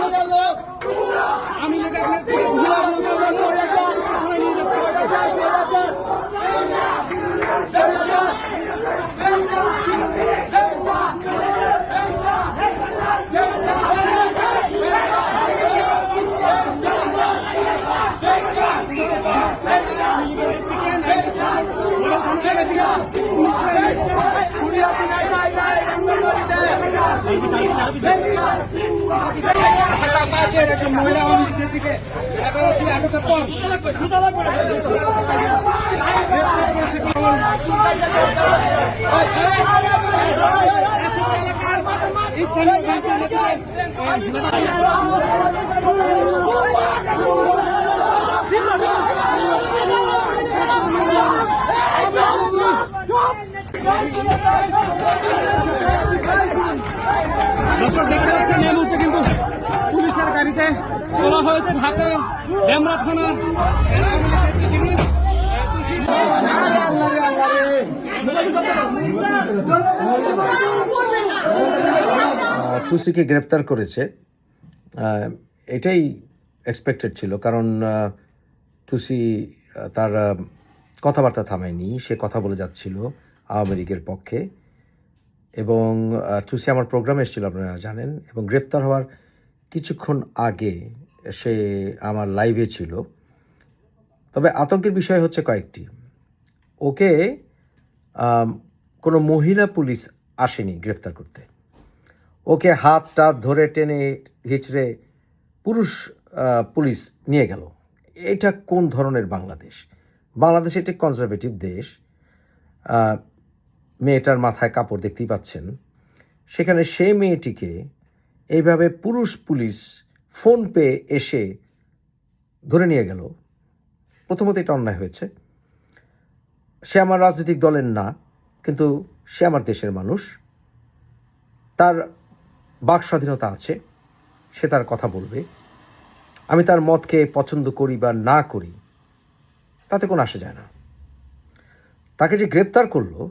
মহিলা অনেকের আটকের পর দর্শক দেখতে পাচ্ছেন, এই মুহূর্তে কিন্তু পুলিশের গাড়িতে তোলা হয়েছে ঢাকা ডেমরা থানার টুসিকে গ্রেপ্তার করেছে। এটাই এক্সপেক্টেড ছিল, কারণ টুসি তার কথাবার্তা থামায়নি, সে কথা বলে যাচ্ছিল আওয়ামী লীগের পক্ষে। এবং টুসি আমার প্রোগ্রামে এসেছিল, আপনারা জানেন, এবং গ্রেপ্তার হওয়ার কিছুক্ষণ আগে সে আমার লাইভে ছিল। তবে আতঙ্কের বিষয় হচ্ছে কয়েকটি। ওকে কোনো মহিলা পুলিশ আসেনি গ্রেপ্তার করতে। ওকে হাত টাত ধরে টেনে হিচড়ে পুরুষ পুলিশ নিয়ে গেল। এটা কোন ধরনের বাংলাদেশ? বাংলাদেশ একটি কনজারভেটিভ দেশ। মেয়েটার মাথায় কাপড় দেখতেই পাচ্ছেন। সেখানে সেই মেয়েটিকে এইভাবে পুরুষ পুলিশ ফোন পেয়ে এসে ধরে নিয়ে গেল। প্রথমত এটা অন্যায় হয়েছে। সে আমার রাজনৈতিক দলের না, কিন্তু সে আমার দেশের মানুষ। তার বাক স্বাধীনতা আছে, সে তার কথা বলবে। আমি তার মতকে পছন্দ করি বা না করি, তাতে কোনো আসে যায় না। তাকে যে গ্রেপ্তার করল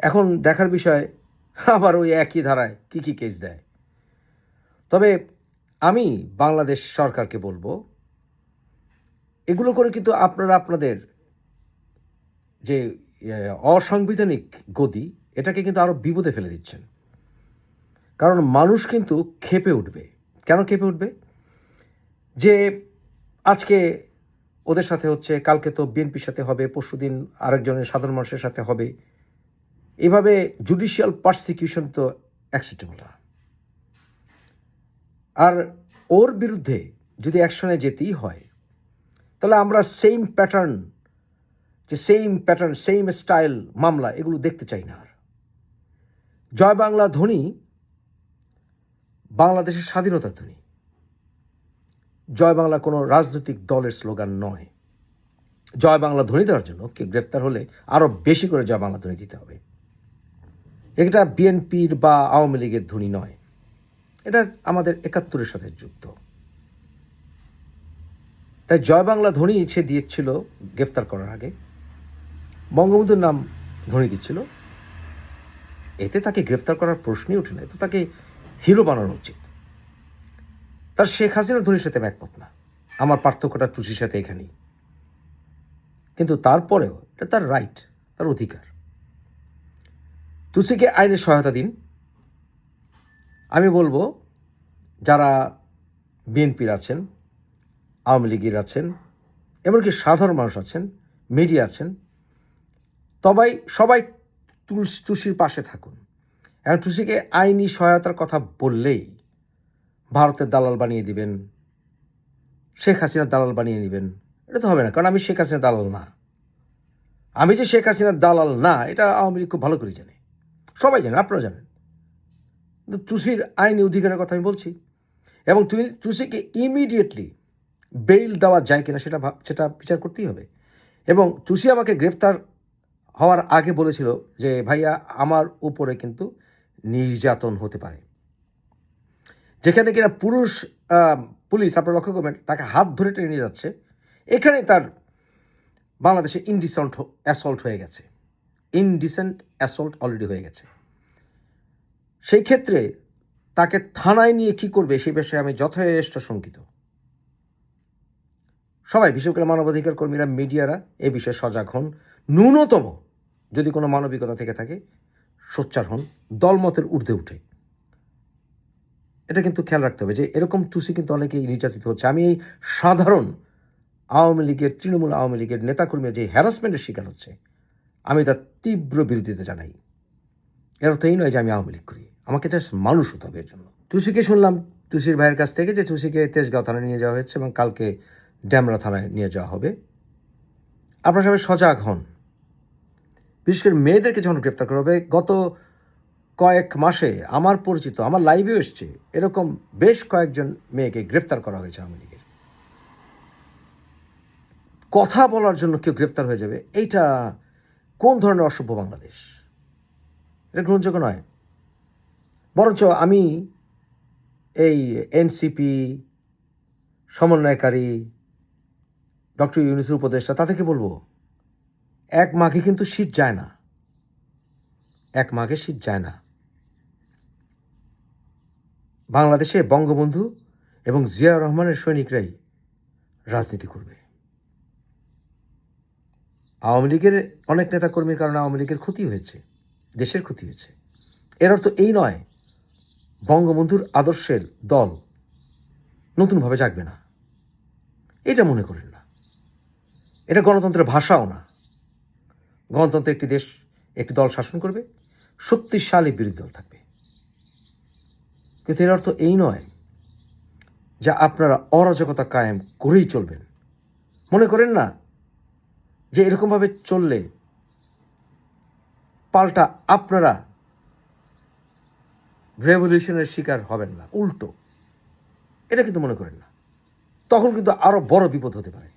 এখন দেখার বিষয়, আবার ওই একই ধারায় কি কি কেস দেয়। তবে আমি বাংলাদেশ সরকারকে বলব, এগুলো করে কিন্তু আপনারা আপনাদের যে অসাংবিধানিক গদি, এটাকে কিন্তু আরও বিপদে ফেলে দিচ্ছেন। কারণ মানুষ কিন্তু খেপে উঠবে। কেন ক্ষেপে উঠবে? যে আজকে ওদের সাথে হচ্ছে, কালকে তো বিএনপির সাথে হবে, পরশুদিন আরেকজনের সাধারণ মানুষের সাথে হবে এভাবে জুডিশিয়াল পারসিকিউশন তো অ্যাকসেপ্টেবল না। আর ওর বিরুদ্ধে যদি অ্যাকশনে যেতেই হয়, তাহলে আমরা সেম প্যাটার্ন যে সেম প্যাটার্ন সেম স্টাইল মামলা এগুলো দেখতে চাই না আর। জয় বাংলা ধ্বনি বাংলাদেশের স্বাধীনতা ধ্বনি জয় বাংলা কোনো রাজনৈতিক দলের স্লোগান নয়। জয় বাংলা ধ্বনি দেওয়ার জন্য কেউ গ্রেপ্তার হলে আরও বেশি করে জয় বাংলা ধ্বনি দিতে হবে। এটা বিএনপির বা আওয়ামী লীগের ধ্বনি নয়। এটা আমাদের একাত্তরের সাথে যুক্ত। তাই জয় বাংলা ধ্বনি সে দিয়েছিল গ্রেফতার করার আগে। বঙ্গবন্ধুর নাম ধ্বনি দিচ্ছিল। এতে তাকে গ্রেফতার করার প্রশ্নই ওঠে না। এতে তাকে হিরো বানানো উচিত। তার শেখ হাসিনার ধ্বনির সাথে একমত না। আমার পার্থক্যটা টুসির সাথে এখানেই। কিন্তু তারপরেও এটা তার রাইট তার অধিকার। তুসিকে আইনের সহায়তা দিন। আমি বলব, যারা বিএনপির আছেন, আওয়ামী লীগের আছেন, এমনকি সাধারণ মানুষ আছেন, মিডিয়া আছেন, তবাই, সবাই তুলস টুসির পাশে থাকুন। এখন টুসিকে আইনি সহায়তার কথা বললেই ভারতের দালাল বানিয়ে দিবেন, শেখ হাসিনার দালাল বানিয়ে নেবেন। এটা তো হবে না, কারণ আমি শেখ হাসিনার দালাল না। আমি যে শেখ হাসিনার দালাল না, এটা আওয়ামী লীগ খুব ভালো করে জানে। সবাই জানেন আপনারা জানেন। কিন্তু টুসির আইনি অধিকারের কথা আমি বলছি। এবং তুই- টুসিকে ইমিডিয়েটলি বেইল দেওয়া যায় কিনা সেটা সেটা বিচার করতেই হবে। এবং টুসি আমাকে গ্রেফতার হওয়ার আগে বলেছিল যে, ভাইয়া, আমার উপরে কিন্তু নির্যাতন হতে পারে। যেখানে কিনা পুরুষ পুলিশ, আপনারা লক্ষ্য করবেন, তাকে হাত ধরে টেনে নিয়ে যাচ্ছে। এখানে তার বাংলাদেশে ইনডিসেন্ট অ্যাসল্ট হয়ে গেছে। ইনডিসেন্ট অ্যাসল্ট অলরেডি হয়ে গেছে। সেই ক্ষেত্রে তাকে থানায় নিয়ে কি করবে সেই বিষয়ে আমি যথেষ্ট শঙ্কিত। সবাই, বিশেষ করে মানবাধিকার কর্মীরা, মিডিয়ারা, এ বিষয়ে সজাগ হন। ন্যূনতম যদি কোনো মানবিকতা থেকে থাকে, সোচ্চার হন, দলমতের ঊর্ধ্বে উঠে। এটা কিন্তু খেয়াল রাখতে হবে যে এরকম টুসি কিন্তু অনেকেই নির্যাতিত হচ্ছে। আমি এই সাধারণ আওয়ামী লীগের, তৃণমূল আওয়ামী লীগের নেতাকর্মীরা যে হ্যারাসমেন্টের শিকার হচ্ছে আমি তার তীব্র বিরোধিতা জানাই। এর অর্থ এই নয় যে আমি আওয়ামী লীগ করি। আমাকে জাস্ট মানুষ হতে হবে এর জন্য। টুসিকে শুনলাম টুসির ভাইয়ের কাছ থেকে যে টুসিকে তেজগাঁও থানায় নিয়ে যাওয়া হয়েছে এবং কালকে ড্যামরা থানায় নিয়ে যাওয়া হবে। আপনারা সবাই সজাগ হন। বিশেষ করে মেয়েদেরকে যখন গ্রেপ্তার করা হবে, গত কয়েক মাসে আমার পরিচিত, আমার লাইভেও এসছে, এরকম বেশ কয়েকজন মেয়েকে গ্রেফতার করা হয়েছে আওয়ামী লীগের। কথা বলার জন্য কেউ গ্রেফতার হয়ে যাবে, এইটা কোন ধরনের অসভ্য বাংলাদেশ? এটা গ্রহণযোগ্য নয়। বরঞ্চ আমি এই এনসিপি সমন্বয়কারী, ডক্টর ইউনিসের উপদেষ্টা তাদেরকে বলব, এক মাঘে কিন্তু শীত যায় না। এক মাঘে শীত যায় না। বাংলাদেশে বঙ্গবন্ধু এবং জিয়া রহমানের সৈনিকরাই রাজনীতি করবে। আওয়ামী লীগের অনেক নেতাকর্মীর কারণে আওয়ামী লীগের ক্ষতি হয়েছে, দেশের ক্ষতি হয়েছে। এর অর্থ এই নয়, বঙ্গবন্ধুর আদর্শের দল নতুনভাবে জাগবে না। এটা মনে করেন না। এটা গণতন্ত্রের ভাষাও না। গণতন্ত্রে একটি দেশ, একটি দল শাসন করবে, শক্তিশালী বিরোধী দল থাকবে। কিন্তু এর অর্থ এই নয় যে আপনারা অরাজকতা কায়েম করেই চলবেন। মনে করেন না যে এরকমভাবে চললে পাল্টা আপনারা রেভলিউশনের শিকার হবেন না, উল্টো। এটা কিন্তু মনে করেন না। তখন কিন্তু আরও বড় বিপদ হতে পারে।